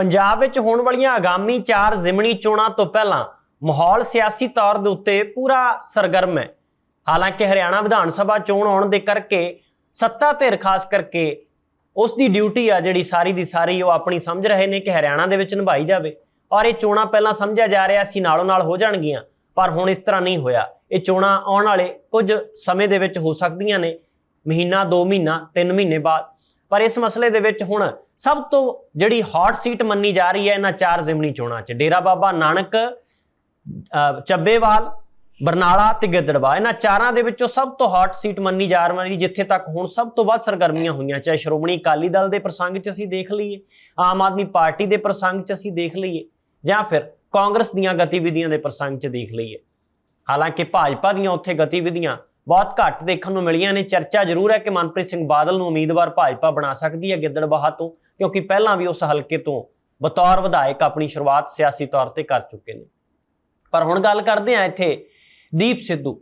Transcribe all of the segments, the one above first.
ਪੰਜਾਬ ਵਿੱਚ ਹੋਣ ਵਾਲੀਆਂ ਆਗਾਮੀ 4 ਜ਼ਿਮਣੀ ਚੋਣਾਂ ਤੋਂ ਪਹਿਲਾਂ ਮਾਹੌਲ ਸਿਆਸੀ ਤੌਰ ਦੇ ਉੱਤੇ ਪੂਰਾ ਸਰਗਰਮ ਹੈ। ਹਾਲਾਂਕਿ ਹਰਿਆਣਾ ਵਿਧਾਨ ਸਭਾ ਚੋਣ ਆਉਣ ਦੇ ਕਰਕੇ ਸੱਤਾ ਧਿਰ ਖਾਸ ਕਰਕੇ ਉਸ ਦੀ ਡਿਊਟੀ ਆ ਜਿਹੜੀ ਸਾਰੀ ਦੀ ਸਾਰੀ ਉਹ ਆਪਣੀ ਸਮਝ ਰਹੇ ਨੇ ਕਿ ਹਰਿਆਣਾ ਦੇ ਵਿੱਚ ਨਿਭਾਈ ਜਾਵੇ ਔਰ ਇਹ ਚੋਣਾਂ ਪਹਿਲਾਂ ਸਮਝਿਆ ਜਾ ਰਿਹਾ ਸੀ ਨਾਲੋਂ ਨਾਲ ਹੋ ਜਾਣਗੀਆਂ, ਪਰ ਹੁਣ ਇਸ ਤਰ੍ਹਾਂ ਨਹੀਂ ਹੋਇਆ। ਇਹ ਚੋਣਾਂ ਆਉਣ ਵਾਲੇ ਕੁਝ ਸਮੇਂ ਦੇ ਵਿੱਚ ਹੋ ਸਕਦੀਆਂ ਨੇ, ਮਹੀਨਾ 2 ਮਹੀਨਾ 3 ਮਹੀਨੇ ਬਾਅਦ। ਪਰ ਇਸ ਮਸਲੇ ਦੇ ਵਿੱਚ ਹੁਣ ਸਭ ਤੋਂ ਜਿਹੜੀ ਹੌਟ ਸੀਟ ਮੰਨੀ ਜਾ ਰਹੀ ਹੈ ਇਹਨਾਂ ਚਾਰ ਜ਼ਿਮਨੀ ਚੋਣਾਂ 'ਚ। ਡੇਰਾ ਬਾਬਾ ਨਾਨਕ ਚੱਬੇਵਾਲ, ਬਰਨਾਲਾ ਤੇ ਗਿੱਦੜਵਾ ਇਹਨਾਂ ਚਾਰਾਂ ਦੇ ਵਿੱਚੋਂ ਸਭ ਤੋਂ ਹੌਟ ਸੀਟ ਮੰਨੀ ਜਾ ਰਹੀ ਜਿੱਥੇ ਤੱਕ ਹੁਣ ਸਭ ਤੋਂ ਵੱਧ ਸਰਗਰਮੀਆਂ ਹੋਈਆਂ, ਚਾਹੇ ਸ਼੍ਰੋਮਣੀ ਅਕਾਲੀ ਦਲ ਦੇ ਪ੍ਰਸੰਗ 'ਚ ਅਸੀਂ ਦੇਖ ਲਈਏ, ਆਮ ਆਦਮੀ ਪਾਰਟੀ ਦੇ ਪ੍ਰਸੰਗ 'ਚ ਅਸੀਂ ਦੇਖ ਲਈਏ, ਜਾਂ ਫਿਰ ਕਾਂਗਰਸ ਦੀਆਂ ਗਤੀਵਿਧੀਆਂ ਦੇ ਪ੍ਰਸੰਗ 'ਚ ਦੇਖ ਲਈਏ। ਹਾਲਾਂਕਿ ਭਾਜਪਾ ਦੀਆਂ ਉੱਥੇ ਗਤੀਵਿਧੀਆਂ ਬਹੁਤ ਘੱਟ ਦੇਖਣ ਨੂੰ ਮਿਲੀਆਂ ਨੇ। ਚਰਚਾ ਜ਼ਰੂਰ ਹੈ ਕਿ ਮਨਪ੍ਰੀਤ ਸਿੰਘ ਬਾਦਲ ਨੂੰ ਉਮੀਦਵਾਰ ਭਾਜਪਾ ਬਣਾ ਸਕਦੀ ਹੈ ਗਿੱਦੜਬਾਹਾ ਤੋਂ। ਕਿਉਂਕਿ ਪਹਿਲਾਂ ਵੀ ਉਸ ਹਲਕੇ ਤੋਂ ਬਤੌਰ ਵਿਧਾਇਕ ਆਪਣੀ ਸ਼ੁਰੂਆਤ ਸਿਆਸੀ ਤੌਰ ਤੇ ਕਰ ਚੁੱਕੇ ਨੇ। ਪਰ ਹੁਣ ਗੱਲ ਕਰਦੇ ਆ ਇੱਥੇ ਦੀਪ ਸਿੱਧੂ,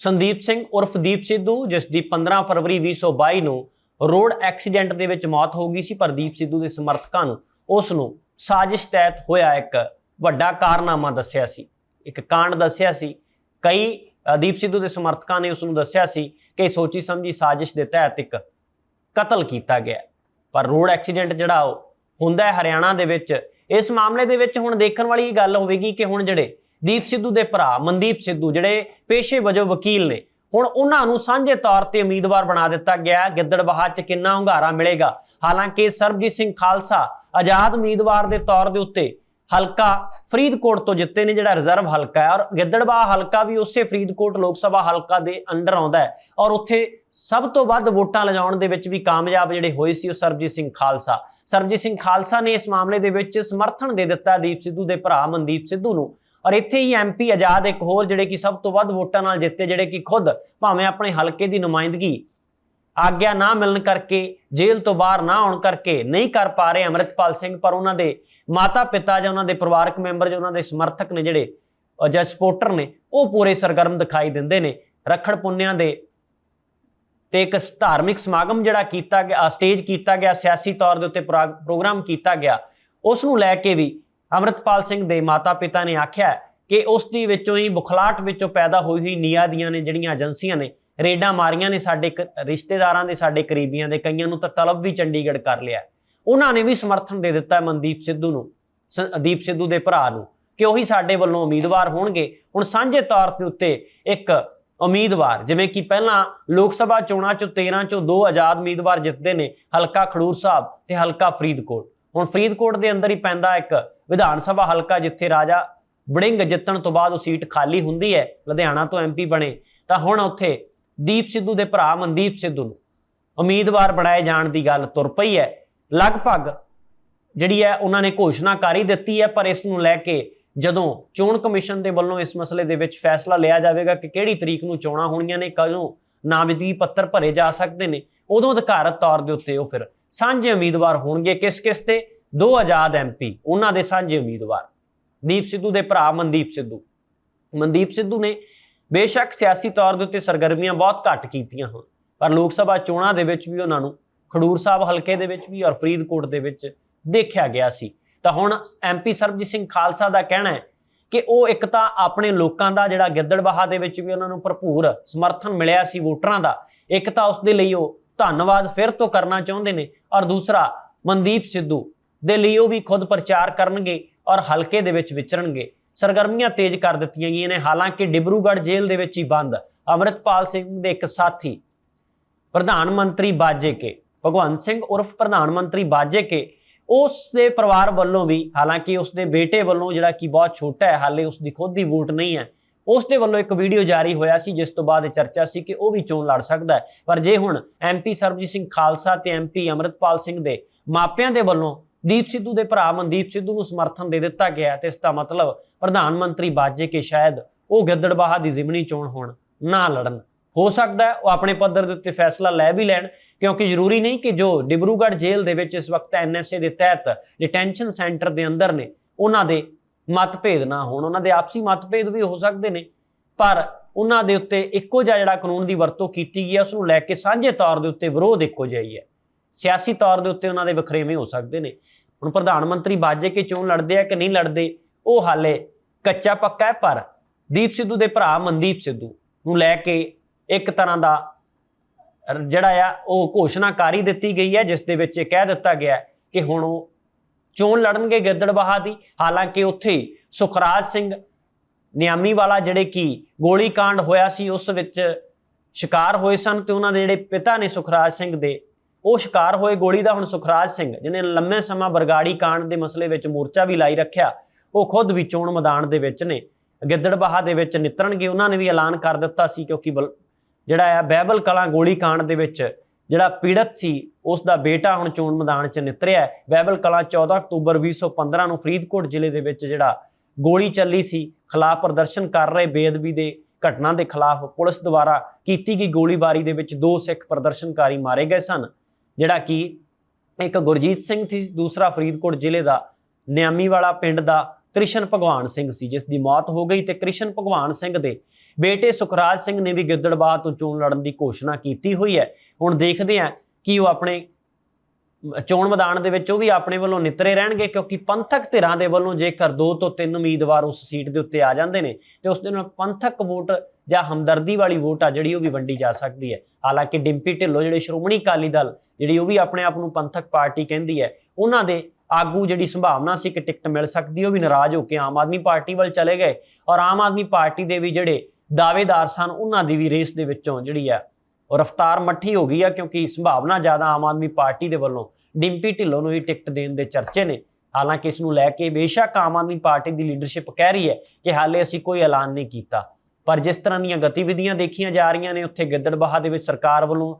ਸੰਦੀਪ ਸਿੰਘ ਉਰਫ ਦੀਪ ਸਿੱਧੂ, ਜਿਸ ਦੀ 15 ਫਰਵਰੀ 2022 ਨੂੰ ਰੋਡ ਐਕਸੀਡੈਂਟ ਦੇ ਵਿੱਚ ਮੌਤ ਹੋ ਗਈ ਸੀ, ਪਰ ਦੀਪ ਸਿੱਧੂ ਦੇ ਸਮਰਥਕਾਂ ਨੂੰ ਉਸ ਨੂੰ ਸਾਜ਼ਿਸ਼ ਤਹਿਤ ਹੋਇਆ ਇੱਕ ਵੱਡਾ ਕਾਰਨਾਮਾ ਦੱਸਿਆ ਸੀ। ਇੱਕ ਕਾਂਡ ਦੱਸਿਆ ਸੀ। ਕਈ ਦੀਪ ਸਿੱਧੂ ਦੇ ਸਮਰਥਕਾਂ ਨੇ ਉਸ ਨੂੰ ਦੱਸਿਆ ਸੀ ਕਿ ਸੋਚੀ ਸਮਝੀ ਸਾਜ਼ਿਸ਼ ਦੇ ਤਹਿਤ ਇੱਕ ਕਤਲ ਕੀਤਾ ਗਿਆ। ਪਰ ਰੋਡ ਐਕਸੀਡੈਂਟ ਜਿਹੜਾ ਉਹ ਹੁੰਦਾ ਹੈ ਹਰਿਆਣਾ ਦੇ ਵਿੱਚ, ਇਸ ਮਾਮਲੇ ਦੇ ਵਿੱਚ ਹੁਣ ਦੇਖਣ ਵਾਲੀ ਇਹ ਗੱਲ ਹੋਵੇਗੀ ਕਿ ਹੁਣ ਜਿਹੜੇ ਦੀਪ ਸਿੱਧੂ ਦੇ ਭਰਾ ਮਨਦੀਪ ਸਿੱਧੂ, ਜਿਹੜੇ ਪੇਸ਼ੇ ਵਜੋਂ ਵਕੀਲ ਨੇ, ਹੁਣ ਉਹਨਾਂ ਨੂੰ ਸਾਂਝੇ ਤੌਰ ਤੇ ਉਮੀਦਵਾਰ ਬਣਾ ਦਿੱਤਾ ਗਿਆ ਹੈ। ਗਿੱਦੜਬਾਹਾ 'ਚ ਕਿੰਨਾ ਹੁੰਗਾਰਾ ਮਿਲੇਗਾ? ਹਾਲਾਂਕਿ ਸਰਬਜੀਤ ਸਿੰਘ ਖਾਲਸਾ ਆਜ਼ਾਦ ਉਮੀਦਵਾਰ ਦੇ ਤੌਰ ਦੇ ਉੱਤੇ ਹਲਕਾ ਫਰੀਦਕੋਟ ਤੋਂ ਜਿੱਤੇ ਨੇ, ਜਿਹੜਾ ਰਿਜ਼ਰਵ ਹਲਕਾ ਹੈ। ਔਰ ਗਿੱਦੜਬਾਹਾ ਹਲਕਾ ਵੀ ਉਸੇ ਫਰੀਦਕੋਟ ਲੋਕ ਸਭਾ ਹਲਕਾ ਦੇ ਅੰਡਰ ਆਉਂਦਾ ਹੈ। ਔਰ ਉੱਥੇ ਸਭ ਤੋਂ ਵੱਧ ਵੋਟਾਂ ਲਿਜਾਉਣ ਦੇ ਵਿੱਚ ਵੀ ਕਾਮਯਾਬ ਜਿਹੜੇ ਹੋਏ ਸੀ ਉਹ ਸਰਬਜੀਤ ਸਿੰਘ ਖਾਲਸਾ। ਸਰਬਜੀਤ ਸਿੰਘ ਖਾਲਸਾ ਨੇ ਇਸ ਮਾਮਲੇ ਦੇ ਵਿੱਚ ਸਮਰਥਨ ਦੇ ਦਿੱਤਾ ਦੀਪ ਸਿੱਧੂ ਦੇ ਭਰਾ ਮਨਦੀਪ ਸਿੱਧੂ ਨੂੰ। ਔਰ ਇੱਥੇ ਹੀ ਐਮਪੀ ਆਜ਼ਾਦ ਇੱਕ ਹੋਰ ਜਿਹੜੇ ਕਿ ਸਭ ਤੋਂ ਵੱਧ ਵੋਟਾਂ ਨਾਲ ਜਿੱਤੇ ਜਿਹੜੇ ਕਿ ਖੁਦ ਭਾਵੇਂ ਆਪਣੇ ਹਲਕੇ ਦੀ ਨੁਮਾਇੰਦਗੀ, ਆਗਿਆ ਨਾ ਮਿਲਣ ਕਰਕੇ, ਜੇਲ੍ਹ ਤੋਂ ਬਾਹਰ ਨਾ ਆਉਣ ਕਰਕੇ ਨਹੀਂ ਕਰ ਪਾ ਰਹੇ ਅਮਰਿਤਪਾਲ ਸਿੰਘ, ਪਰ ਉਹਨਾਂ ਦੇ ਮਾਤਾ ਪਿਤਾ ਜਾਂ ਉਹਨਾਂ ਦੇ ਪਰਿਵਾਰਕ ਮੈਂਬਰ ਜਾਂ ਉਹਨਾਂ ਦੇ ਸਮਰਥਕ ਨੇ ਜਿਹੜੇ ਜਾਂ ਸਪੋਰਟਰ ਨੇ, ਉਹ ਪੂਰੇ ਸਰਗਰਮ ਦਿਖਾਈ ਦਿੰਦੇ ਨੇ। ਰੱਖੜ ਪੁੰਨਿਆਂ ਦੇ ਤੇ ਇੱਕ ਧਾਰਮਿਕ ਸਮਾਗਮ ਜਿਹੜਾ ਕੀਤਾ ਗਿਆ ਸਟੇਜ ਕੀਤਾ ਗਿਆ, ਸਿਆਸੀ ਤੌਰ ਦੇ ਉੱਤੇ ਪ੍ਰੋ- ਪ੍ਰੋਗਰਾਮ ਕੀਤਾ ਗਿਆ ਉਸ ਨੂੰ ਲੈ ਕੇ ਵੀ ਅਮਰਿਤਪਾਲ ਸਿੰਘ ਦੇ ਮਾਤਾ ਪਿਤਾ ਨੇ ਆਖਿਆ ਕਿ ਉਸ ਦੀ ਵਿੱਚੋਂ ਹੀ ਬੁਖਲਾਟ ਵਿੱਚੋਂ ਪੈਦਾ ਹੋਈ ਹੋਈ ਨੀਆ ਦੀਆਂ ਨੇ ਜਿਹੜੀਆਂ ਏਜੰਸੀਆਂ ਨੇ, ਰੇਡਾਂ ਮਾਰੀਆਂ ਨੇ ਸਾਡੇ ਕ- ਰਿਸ਼ਤੇਦਾਰਾਂ ਦੇ, ਸਾਡੇ ਕਰੀਬੀਆਂ ਦੇ, ਕਈਆਂ ਨੂੰ ਤਾਂ ਤਲਬ ਵੀ ਚੰਡੀਗੜ੍ਹ ਕਰ ਲਿਆ ਉਹਨਾਂ ਨੇ ਵੀ ਸਮਰਥਨ ਦੇ ਦਿੱਤਾ ਮਨਦੀਪ ਸਿੱਧੂ ਨੂੰ, ਸ- ਦੀਪ ਸਿੱਧੂ ਦੇ ਭਰਾ ਨੂੰ ਕਿ ਉਹੀ ਸਾਡੇ ਵੱਲੋਂ ਉਮੀਦਵਾਰ ਹੋਣਗੇ। ਹੁਣ ਸਾਂਝੇ ਤੌਰ ਦੇ ਉੱਤੇ ਇੱਕ ਉਮੀਦਵਾਰ। ਜਿਵੇਂ ਕਿ ਪਹਿਲਾਂ ਲੋਕ ਸਭਾ ਚੋਣਾਂ ਚੋਂ 13 ਚੋਂ ਦੋ ਆਜ਼ਾਦ ਉਮੀਦਵਾਰ ਜਿੱਤਦੇ ਨੇ, ਹਲਕਾ ਖਡੂਰ ਸਾਹਿਬ ਤੇ ਹਲਕਾ ਫਰੀਦਕੋਟ। ਹੁਣ ਫਰੀਦਕੋਟ ਦੇ ਅੰਦਰ ਹੀ ਪੈਂਦਾ ਇੱਕ ਵਿਧਾਨ ਸਭਾ ਹਲਕਾ, ਜਿੱਥੇ ਰਾਜਾ ਵੜਿੰਗ ਜਿੱਤਣ ਤੋਂ ਬਾਅਦ ਉਹ ਸੀਟ ਖਾਲੀ ਹੁੰਦੀ ਹੈ, ਲੁਧਿਆਣਾ ਤੋਂ ਐਮਪੀ ਬਣੇ। ਤਾਂ ਹੁਣ ਉੱਥੇ ਦੀਪ ਸਿੱਧੂ ਦੇ ਭਰਾ ਮਨਦੀਪ ਸਿੱਧੂ ਨੂੰ ਉਮੀਦਵਾਰ ਬਣਾਏ ਜਾਣ ਦੀ ਗੱਲ ਤੁਰ ਪਈ ਹੈ। ਲਗਭਗ ਜਿਹੜੀ ਹੈ, ਉਹਨਾਂ ਨੇ ਘੋਸ਼ਣਾ ਕਰ ਹੀ ਦਿੱਤੀ ਹੈ, ਪਰ ਇਸ ਨੂੰ ਲੈ ਕੇ ਜਦੋਂ ਚੋਣ ਕਮਿਸ਼ਨ ਦੇ ਵੱਲੋਂ ਇਸ ਮਸਲੇ ਦੇ ਵਿੱਚ ਫੈਸਲਾ ਲਿਆ ਜਾਵੇਗਾ ਕਿ ਕਿਹੜੀ ਤਰੀਕ ਨੂੰ ਚੋਣਾਂ ਹੋਣੀਆਂ ਨੇ, ਕਦੋਂ ਨਾਮਜ਼ਦਗੀ ਪੱਤਰ ਭਰੇ ਜਾ ਸਕਦੇ ਨੇ, ਉਦੋਂ ਅਧਿਕਾਰਤ ਤੌਰ ਦੇ ਉੱਤੇ ਉਹ ਫਿਰ ਸਾਂਝੇ ਉਮੀਦਵਾਰ ਹੋਣਗੇ ਕਿਸ ਕਿਸ ਤੇ? ਦੋ ਆਜ਼ਾਦ ਐਮਪੀ ਉਹਨਾਂ ਦੇ ਸਾਂਝੇ ਉਮੀਦਵਾਰ, ਦੀਪ ਸਿੱਧੂ ਦੇ ਭਰਾ ਮਨਦੀਪ ਸਿੱਧੂ। ਮਨਦੀਪ ਸਿੱਧੂ ਨੇ ਬੇਸ਼ੱਕ ਸਿਆਸੀ ਤੌਰ ਦੇ ਉੱਤੇ ਸਰਗਰਮੀਆਂ ਬਹੁਤ ਘੱਟ ਕੀਤੀਆਂ ਹਨ ਪਰ ਲੋਕ ਸਭਾ ਚੋਣਾਂ ਦੇ ਵਿੱਚ ਵੀ ਉਹਨਾਂ ਨੂੰ ਖਡੂਰ ਸਾਹਿਬ ਹਲਕੇ ਦੇ ਵਿੱਚ ਵੀ ਔਰ ਫਰੀਦਕੋਟ ਦੇ ਵਿੱਚ ਦੇਖਿਆ ਗਿਆ ਸੀ। ਤਾਂ ਹੁਣ ਐਮਪੀ ਸਰਬਜੀਤ ਸਿੰਘ ਖਾਲਸਾ ਦਾ ਕਹਿਣਾ ਹੈ ਕਿ ਉਹ ਇੱਕ ਤਾਂ ਆਪਣੇ ਲੋਕਾਂ ਦਾ ਜਿਹੜਾ ਗਿੱਦੜਬਾਹਾ ਦੇ ਵਿੱਚ ਵੀ ਉਹਨਾਂ ਨੂੰ ਭਰਪੂਰ ਸਮਰਥਨ ਮਿਲਿਆ ਸੀ ਵੋਟਰਾਂ ਦਾ, ਇੱਕ ਤਾਂ ਉਸ ਦੇ ਲਈ ਉਹ ਧੰਨਵਾਦ ਫਿਰ ਤੋਂ ਕਰਨਾ ਚਾਹੁੰਦੇ ਨੇ ਔਰ ਦੂਸਰਾ ਮਨਦੀਪ ਸਿੱਧੂ ਦੇ ਲਈ ਉਹ ਵੀ ਖੁਦ ਪ੍ਰਚਾਰ ਕਰਨਗੇ ਔਰ ਹਲਕੇ ਦੇ ਵਿੱਚ ਵਿਚਰਨਗੇ। ਸਰਗਰਮੀਆਂ ਤੇਜ਼ ਕਰ ਦਿੱਤੀਆਂ ਗਈਆਂ ਨੇ, ਹਾਲਾਂਕਿ ਡਿਬਰੂਗੜ੍ਹ ਜੇਲ੍ਹ ਦੇ ਵਿੱਚ ਹੀ ਬੰਦ। ਅਮਰਿਤਪਾਲ ਸਿੰਘ ਦੇ ਇੱਕ ਸਾਥੀ, ਪ੍ਰਧਾਨ ਮੰਤਰੀ ਬਾਜੇ ਕੇ ਭਗਵੰਤ ਸਿੰਘ ਉਰਫ ਪ੍ਰਧਾਨ ਮੰਤਰੀ ਬਾਜੇ ਕੇ ਉਸ ਦੇ ਪਰਿਵਾਰ ਵੱਲੋਂ ਵੀ, ਹਾਲਾਂਕਿ ਉਸ ਦੇ ਬੇਟੇ ਵੱਲੋਂ ਜਿਹੜਾ ਕਿ ਬਹੁਤ ਛੋਟਾ ਹੈ, ਹਾਲੇ ਉਸ ਦੀ ਖੁਦ ਦੀ ਵੋਟ ਨਹੀਂ ਹੈ ਉਸ ਦੇ ਵੱਲੋਂ ਇੱਕ ਵੀਡੀਓ ਜਾਰੀ ਹੋਇਆ ਸੀ, ਜਿਸ ਤੋਂ ਬਾਅਦ ਇਹ ਚਰਚਾ ਸੀ ਕਿ ਉਹ ਵੀ ਚੋਣ ਲੜ ਸਕਦਾ ਹੈ। ਪਰ ਜੇ ਹੁਣ ਐਮਪੀ ਸਰਬਜੀਤ ਸਿੰਘ ਖਾਲਸਾ ਤੇ ਐਮਪੀ ਅਮਰਿਤਪਾਲ ਸਿੰਘ ਦੇ ਮਾਪਿਆਂ ਦੇ ਵੱਲੋਂ ਦੀਪ ਸਿੱਧੂ ਦੇ ਭਰਾ ਮਨਦੀਪ ਸਿੱਧੂ ਨੂੰ ਸਮਰਥਨ ਦੇ ਦਿੱਤਾ ਗਿਆ ਤੇ ਇਸ ਦਾ ਮਤਲਬ ਪ੍ਰਧਾਨ ਮੰਤਰੀ ਬਾਜੇ ਕੇ ਸ਼ਾਇਦ ਉਹ ਗਿੱਦੜਬਾਹਾ ਦੀ ਜ਼ਿਮਨੀ ਚੋਣ ਹੋਣ ਨਾ ਲੜਨ। ਹੋ ਸਕਦਾ ਉਹ ਆਪਣੇ ਪੱਧਰ ਦੇ ਉੱਤੇ ਫੈਸਲਾ ਲੈ ਵੀ ਲੈਣ ਕਿਉਂਕਿ ਜ਼ਰੂਰੀ ਨਹੀਂ ਕਿ ਜੋ ਡਿਬਰੂਗੜ੍ਹ ਜੇਲ੍ਹ ਦੇ ਵਿੱਚ ਇਸ ਵਕਤ ਐਨਐਸਏ ਦੇ ਤਹਿਤ ਡਿਟੈਂਸ਼ਨ ਸੈਂਟਰ ਦੇ ਅੰਦਰ ਨੇ, ਉਹਨਾਂ ਦੇ ਮਤਭੇਦ ਨਾ ਹੋਣ, ਉਹਨਾਂ ਦੇ ਆਪਸੀ ਮਤਭੇਦ ਵੀ ਹੋ ਸਕਦੇ ਨੇ, ਪਰ ਉਹਨਾਂ ਦੇ ਉੱਤੇ ਇੱਕੋ ਜਿਹਾ ਜਿਹੜਾ ਕਾਨੂੰਨ ਦੀ ਵਰਤੋਂ ਕੀਤੀ ਗਈ ਹੈ, ਉਸ ਨੂੰ ਲੈ ਕੇ ਸਾਂਝੇ ਤੌਰ ਦੇ ਉੱਤੇ ਵਿਰੋਧ ਇੱਕੋ ਜਿਹਾ ਹੀ ਹੈ। ਸਿਆਸੀ ਤੌਰ ਦੇ ਉੱਤੇ ਉਹਨਾਂ ਦੇ ਵਖਰੇਵੇਂ ਹੋ ਸਕਦੇ ਨੇ। ਹੁਣ ਪ੍ਰਧਾਨ ਮੰਤਰੀ ਬਾਜੇ ਕੇ ਚੋਣ ਲੜਦੇ ਆ ਕਿ ਨਹੀਂ ਲੜਦੇ, ਉਹ ਹਾਲੇ ਕੱਚਾ ਪੱਕਾ ਹੈ, ਪਰ ਦੀਪ ਸਿੱਧੂ ਦੇ ਭਰਾ ਮਨਦੀਪ ਸਿੱਧੂ ਨੂੰ ਲੈ ਕੇ ਇੱਕ ਤਰ੍ਹਾਂ ਦਾ ਜਿਹੜਾ ਆ, ਉਹ ਘੋਸ਼ਣਾਕਾਰੀ ਦਿੱਤੀ ਗਈ ਹੈ, ਜਿਸ ਦੇ ਵਿੱਚ ਇਹ ਕਹਿ ਦਿੱਤਾ ਗਿਆ ਕਿ ਹੁਣ ਉਹ ਚੋਣ ਲੜਨਗੇ ਗਿੱਦੜਬਾਹਾ ਦੀ। ਹਾਲਾਂਕਿ ਉੱਥੇ ਸੁਖਰਾਜ ਸਿੰਘ ਨਿਆਮੀ ਵਾਲਾ ਜਿਹੜੇ ਕਿ ਗੋਲੀ ਕਾਂਡ ਹੋਇਆ ਸੀ, ਉਸ ਵਿੱਚ ਸ਼ਿਕਾਰ ਹੋਏ ਸਨ ਤੇ ਉਹਨਾਂ ਦੇ ਜਿਹੜੇ ਪਿਤਾ ਨੇ ਸੁਖਰਾਜ ਸਿੰਘ ਦੇ, ਉਹ ਸ਼ਿਕਾਰ ਹੋਏ ਗੋਲੀ ਦਾ ਹੁਣ ਸੁਖਰਾਜ ਸਿੰਘ, ਜਿਹਨੇ ਲੰਮੇ ਸਮਾਂ ਬਰਗਾੜੀ ਕਾਂਡ ਦੇ ਮਸਲੇ ਵਿੱਚ ਮੋਰਚਾ ਵੀ ਲਾਈ ਰੱਖਿਆ, ਉਹ ਖੁਦ ਵੀ ਚੋਣ ਮੈਦਾਨ ਦੇ ਵਿੱਚ ਨੇ। ਗਿੱਦੜਬਾਹਾ ਦੇ ਵਿੱਚ ਨਿਤਰਨਗੇ, ਉਹਨਾਂ ਨੇ ਵੀ ਐਲਾਨ ਕਰ ਦਿੱਤਾ ਸੀ ਕਿਉਂਕਿ ਬਲ- ਜਿਹੜਾ ਆ ਬਹਿਬਲ ਕਲਾਂ ਗੋਲੀ ਕਾਂਡ ਦੇ ਵਿੱਚ ਜਿਹੜਾ ਪੀੜਤ ਸੀ, ਉਸ ਦਾ ਬੇਟਾ ਹੁਣ ਚੋਣ ਮੈਦਾਨ 'ਚ ਨਿਤਰਿਆ ਬਹਿਬਲ ਕਲਾਂ 14 ਅਕਤੂਬਰ 2015 ਨੂੰ ਫਰੀਦਕੋਟ ਜ਼ਿਲ੍ਹੇ ਦੇ ਵਿੱਚ ਜਿਹੜਾ ਗੋਲੀ ਚੱਲੀ ਸੀ, ਖਿਲਾਫ ਪ੍ਰਦਰਸ਼ਨ ਕਰ ਰਹੇ ਬੇਅਦਬੀ ਦੇ ਘਟਨਾ ਦੇ ਖਿਲਾਫ ਪੁਲਿਸ ਦੁਆਰਾ ਕੀਤੀ ਗਈ ਗੋਲੀਬਾਰੀ ਦੇ ਵਿੱਚ ਦੋ ਸਿੱਖ ਪ੍ਰਦਰਸ਼ਨਕਾਰੀ ਮਾਰੇ ਗਏ ਸਨ। ਜਿਹੜਾ ਕਿ ਇੱਕ ਗੁਰਜੀਤ ਸਿੰਘ ਸੀ, ਦੂਸਰਾ ਫਰੀਦਕੋਟ ਜ਼ਿਲ੍ਹੇ ਦਾ ਨਿਆਮੀ ਵਾਲਾ ਪਿੰਡ ਦਾ ਕ੍ਰਿਸ਼ਨ ਭਗਵਾਨ ਸਿੰਘ ਸੀ, ਜਿਸ ਦੀ ਮੌਤ ਹੋ ਗਈ ਤੇ ਕ੍ਰਿਸ਼ਨ ਭਗਵਾਨ ਸਿੰਘ ਦੇ ਬੇਟੇ ਸੁਖਰਾਜ ਸਿੰਘ ਨੇ ਵੀ ਗਿੱਦੜਬਾਹ ਤੋਂ ਚੋਣ ਲੜਨ ਦੀ ਘੋਸ਼ਣਾ ਕੀਤੀ ਹੋਈ ਹੈ। ਹੁਣ ਦੇਖਦੇ ਹਾਂ ਕਿ ਉਹ ਆਪਣੇ, ਚੋਣ ਮੈਦਾਨ ਦੇ ਵਿੱਚ ਉਹ ਵੀ ਆਪਣੇ ਵੱਲੋਂ ਨਿਤਰੇ ਰਹਿਣਗੇ, ਕਿਉਂਕਿ ਪੰਥਕ ਧਿਰਾਂ ਦੇ ਵੱਲੋਂ ਜੇਕਰ ਦੋ ਤੋਂ ਤਿੰਨ ਉਮੀਦਵਾਰ ਉਸ ਸੀਟ ਦੇ ਉੱਤੇ ਆ ਜਾਂਦੇ ਨੇ, ਤੇ ਉਸ ਦੇ ਨਾਲ ਪੰਥਕ ਵੋਟ ਜਾਂ ਹਮਦਰਦੀ ਵਾਲੀ ਵੋਟ ਆ ਜਿਹੜੀ ਉਹ ਵੀ ਵੰਡੀ ਜਾ ਸਕਦੀ ਹੈ। ਹਾਲਾਂਕਿ ਡਿੰਪੀ ਢਿੱਲੋਂ, ਜਿਹੜੇ ਸ਼੍ਰੋਮਣੀ ਅਕਾਲੀ ਦਲ, ਜਿਹੜੀ ਉਹ ਵੀ ਆਪਣੇ ਆਪ ਨੂੰ ਪੰਥਕ ਪਾਰਟੀ ਕਹਿੰਦੀ ਹੈ, ਉਹਨਾਂ ਦੇ ਆਗੂ ਜਿਹੜੀ ਸੰਭਾਵਨਾ ਸੀ ਕਿ ਟਿਕਟ ਮਿਲ ਸਕਦੀ, ਉਹ ਵੀ ਨਾਰਾਜ਼ ਹੋ ਕੇ ਆਮ ਆਦਮੀ ਪਾਰਟੀ ਵੱਲ ਚਲੇ ਗਏ। ਔਰ ਆਮ ਆਦਮੀ ਪਾਰਟੀ ਦੇ ਵੀ ਜਿਹੜੇ ਦਾਅਵੇਦਾਰ ਸਨ, ਉਹਨਾਂ ਦੀ ਵੀ ਰੇਸ ਦੇ ਵਿੱਚੋਂ ਜਿਹੜੀ ਆ, ਉਹ ਰਫਤਾਰ ਮੱਠੀ ਹੋ ਗਈ ਆ, ਕਿਉਂਕਿ ਸੰਭਾਵਨਾ ਜ਼ਿਆਦਾ ਆਮ ਆਦਮੀ ਪਾਰਟੀ ਦੇ ਵੱਲੋਂ ਡਿੰਪੀ ਢਿੱਲੋਂ ਨੂੰ ਹੀ ਟਿਕਟ ਦੇਣ ਦੇ ਚਰਚੇ ਨੇ। ਹਾਲਾਂਕਿ ਇਸ ਨੂੰ ਲੈ ਕੇ ਬੇਸ਼ੱਕ ਆਮ ਆਦਮੀ ਪਾਰਟੀ ਦੀ ਲੀਡਰਸ਼ਿਪ ਕਹਿ ਰਹੀ ਹੈ ਕਿ ਹਾਲੇ ਅਸੀਂ ਕੋਈ ਐਲਾਨ ਨਹੀਂ ਕੀਤਾ। ਪਰ ਜਿਸ ਤਰ੍ਹਾਂ ਦੀਆਂ ਗਤੀਵਿਧੀਆਂ ਦੇਖੀਆਂ ਜਾ ਰਹੀਆਂ ਨੇ, ਉੱਥੇ ਗਿੱਦੜਬਾਹਾ ਦੇ ਵਿੱਚ ਸਰਕਾਰ ਵੱਲੋਂ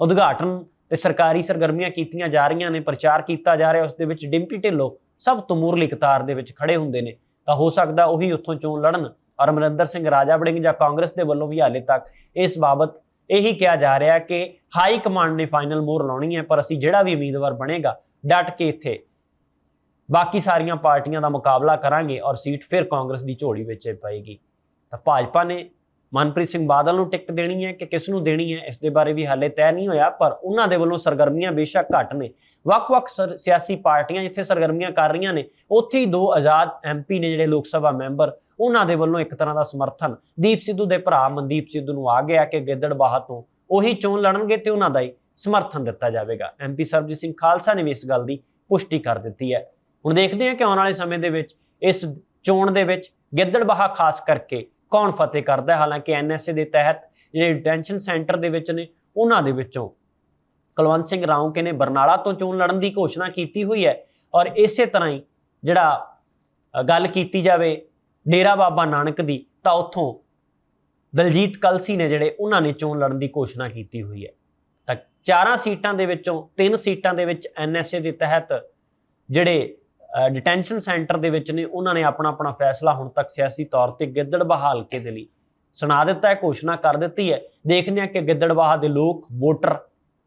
ਉਦਘਾਟਨ ਤੇ ਸਰਕਾਰੀ ਸਰਗਰਮੀਆਂ ਕੀਤੀਆਂ ਜਾ ਰਹੀਆਂ ਨੇ, ਪ੍ਰਚਾਰ ਕੀਤਾ ਜਾ ਰਿਹਾ ਉਸ ਦੇ ਵਿੱਚ ਡਿੰਪੀ ਢਿੱਲੋਂ ਸਭ ਤੋਂ ਮੂਰਲੀ ਕਤਾਰ ਦੇ ਵਿੱਚ ਖੜੇ ਹੁੰਦੇ ਨੇ। ਤਾਂ ਹੋ ਸਕਦਾ ਉਹੀ ਉੱਥੋਂ ਚੋਣ ਲੜਨ ਔਰ ਅਮਰਿੰਦਰ ਸਿੰਘ ਰਾਜਾ ਵੜਿੰਗ ਜਾਂ ਕਾਂਗਰਸ ਦੇ ਵੱਲੋਂ ਵੀ ਹਾਲੇ ਤੱਕ ਇਸ ਬਾਬਤ ਇਹੀ ਕਿਹਾ ਜਾ ਰਿਹਾ ਕਿ ਹਾਈ ਕਮਾਂਡ ਨੇ ਫਾਈਨਲ ਮੋਹਰ ਲਾਉਣੀ ਹੈ, ਪਰ ਅਸੀਂ ਜਿਹੜਾ ਵੀ ਉਮੀਦਵਾਰ ਬਣੇਗਾ, ਡਟ ਕੇ ਇੱਥੇ ਬਾਕੀ ਸਾਰੀਆਂ ਪਾਰਟੀਆਂ ਦਾ ਮੁਕਾਬਲਾ ਕਰਾਂਗੇ ਔਰ ਸੀਟ ਫਿਰ ਕਾਂਗਰਸ ਦੀ ਝੋਲੀ ਵਿੱਚ ਪਏਗੀ। ਤਾਂ ਭਾਜਪਾ ਨੇ ਮਨਪ੍ਰੀਤ ਸਿੰਘ ਬਾਦਲ ਨੂੰ ਟਿਕਟ ਦੇਣੀ ਹੈ ਕਿ ਕਿਸ ਨੂੰ ਦੇਣੀ ਹੈ, ਇਸ ਦੇ ਬਾਰੇ ਵੀ ਹਾਲੇ ਤੈਅ ਨਹੀਂ ਹੋਇਆ, ਪਰ ਉਹਨਾਂ ਦੇ ਵੱਲੋਂ ਸਰਗਰਮੀਆਂ ਬੇਸ਼ੱਕ ਘੱਟ ਨੇ। ਵੱਖ-ਵੱਖ ਸਰ- ਸਿਆਸੀ ਪਾਰਟੀਆਂ ਜਿੱਥੇ ਸਰਗਰਮੀਆਂ ਕਰ ਰਹੀਆਂ ਨੇ, ਉੱਥੇ ਹੀ ਦੋ ਆਜ਼ਾਦ ਐਮਪੀ ਨੇ ਜਿਹੜੇ ਲੋਕ ਸਭਾ ਮੈਂਬਰ, ਉਹਨਾਂ ਦੇ ਵੱਲੋਂ ਇੱਕ ਤਰ੍ਹਾਂ ਦਾ ਸਮਰਥਨ। ਦੀਪ ਸਿੱਧੂ ਦੇ ਭਰਾ ਮਨਦੀਪ ਸਿੱਧੂ ਨੂੰ ਆ ਗਿਆ ਕਿ ਗਿੱਦੜਬਾਹ ਤੋਂ ਉਹੀ ਚੋਣ ਲੜਨਗੇ ਤੇ ਉਹਨਾਂ ਦਾ ਹੀ ਸਮਰਥਨ ਦਿੱਤਾ ਜਾਵੇਗਾ। ਐਮਪੀ ਸਰਬਜੀਤ ਸਿੰਘ ਖਾਲਸਾ ਨੇ ਵੀ ਇਸ ਗੱਲ ਦੀ ਪੁਸ਼ਟੀ ਕਰ ਦਿੱਤੀ ਹੈ। ਹੁਣ ਦੇਖਦੇ ਹਾਂ ਕਿ ਆਉਣ ਵਾਲੇ ਸਮੇਂ ਦੇ ਵਿੱਚ, ਇਸ ਚੋਣ ਦੇ ਵਿੱਚ ਗਿੱਦੜਬਾਹ ਖਾਸ ਕਰਕੇ ਕੌਣ ਫਤਿਹ ਕਰਦਾ ਹੈ? ਹਾਲਾਂਕਿ ਐਨਐਸਏ ਦੇ ਤਹਿਤ ਜਿਹੜੇ ਡਿਟੈਂਸ਼ਨ ਸੈਂਟਰ ਦੇ ਵਿੱਚ ਨੇ, ਉਹਨਾਂ ਦੇ ਵਿੱਚੋਂ ਕੁਲਵੰਤ ਸਿੰਘ ਰਾਉਂਕੇ ਨੇ ਬਰਨਾਲਾ ਤੋਂ ਚੋਣ ਲੜਨ ਦੀ ਘੋਸ਼ਣਾ ਕੀਤੀ ਹੋਈ ਹੈ ਔਰ ਇਸੇ ਤਰ੍ਹਾਂ ਹੀ ਜਿਹੜਾ ਗੱਲ ਕੀਤੀ ਜਾਵੇ ਡੇਰਾ ਬਾਬਾ ਨਾਨਕ ਦੀ, ਤਾਂ ਉੱਥੋਂ ਦਲਜੀਤ ਕਲਸੀ ਨੇ ਜਿਹੜੇ ਉਹਨਾਂ ਨੇ ਚੋਣ ਲੜਨ ਦੀ ਘੋਸ਼ਣਾ ਕੀਤੀ ਹੋਈ ਹੈ। ਤਾਂ ਚਾਰਾਂ ਸੀਟਾਂ ਦੇ ਵਿੱਚੋਂ ਤਿੰਨ ਸੀਟਾਂ ਦੇ ਵਿੱਚ ਐਨਐਸਏ ਦੇ ਤਹਿਤ ਜਿਹੜੇ ਡਿਟੈਂਸ਼ਨ ਸੈਂਟਰ ਦੇ ਵਿੱਚ ਨੇ, ਉਹਨਾਂ ਨੇ ਆਪਣਾ ਆਪਣਾ ਫੈਸਲਾ ਹੁਣ ਤੱਕ ਸਿਆਸੀ ਤੌਰ ਤੇ ਗਿੱਦੜਬਾਹਾ ਹਲਕੇ ਦੇ ਲਈ। ਸੁਣਾ ਦਿੱਤਾ ਹੈ, ਘੋਸ਼ਣਾ ਕਰ ਦਿੱਤੀ ਹੈ। ਦੇਖਦੇ ਹਾਂ ਕਿ ਗਿੱਦੜਬਾਹਾ ਦੇ ਲੋਕ ਵੋਟਰ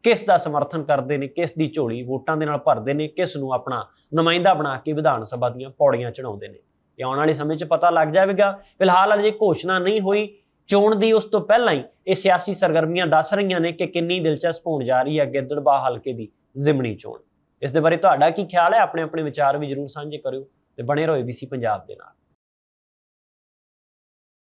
ਕਿਸ ਦਾ ਸਮਰਥਨ ਕਰਦੇ ਨੇ, ਕਿਸ ਦੀ ਝੋਲੀ ਵੋਟਾਂ ਦੇ ਨਾਲ ਭਰਦੇ ਨੇ, ਕਿਸ ਨੂੰ ਆਪਣਾ ਨੁਮਾਇੰਦਾ ਬਣਾ ਕੇ ਵਿਧਾਨ ਸਭਾ ਦੀਆਂ ਪੌੜੀਆਂ ਚੜਾਉਂਦੇ ਨੇ। ਇਹ ਆਉਣ ਵਾਲੇ ਸਮੇਂ 'ਚ ਪਤਾ ਲੱਗ ਜਾਵੇਗਾ। ਫਿਲਹਾਲ ਅਜੇ ਘੋਸ਼ਣਾ ਨਹੀਂ ਹੋਈ। ਚੋਣ ਦੀ ਉਸ ਤੋਂ ਪਹਿਲਾਂ ਹੀ ਇਹ ਸਿਆਸੀ ਸਰਗਰਮੀਆਂ ਦੱਸ ਰਹੀਆਂ ਨੇ ਕਿ ਕਿੰਨੀ ਦਿਲਚਸਪ ਹੋਣ ਜਾ ਰਹੀ ਹੈ ਗਿੱਦੜਬਾਹ ਹਲਕੇ ਦੀ ਜ਼ਿਮਣੀ ਚੋਣ। ਇਸ ਦੇ ਬਾਰੇ ਤੁਹਾਡਾ ਕੀ ਖਿਆਲ ਹੈ? ਆਪਣੇ ਆਪਣੇ ਵਿਚਾਰ ਵੀ ਜਰੂਰ ਸਾਂਝੇ ਕਰਿਓ ਤੇ ਬਣੇ ਰਹੋ ABC ਪੰਜਾਬ ਦੇ ਨਾਲ।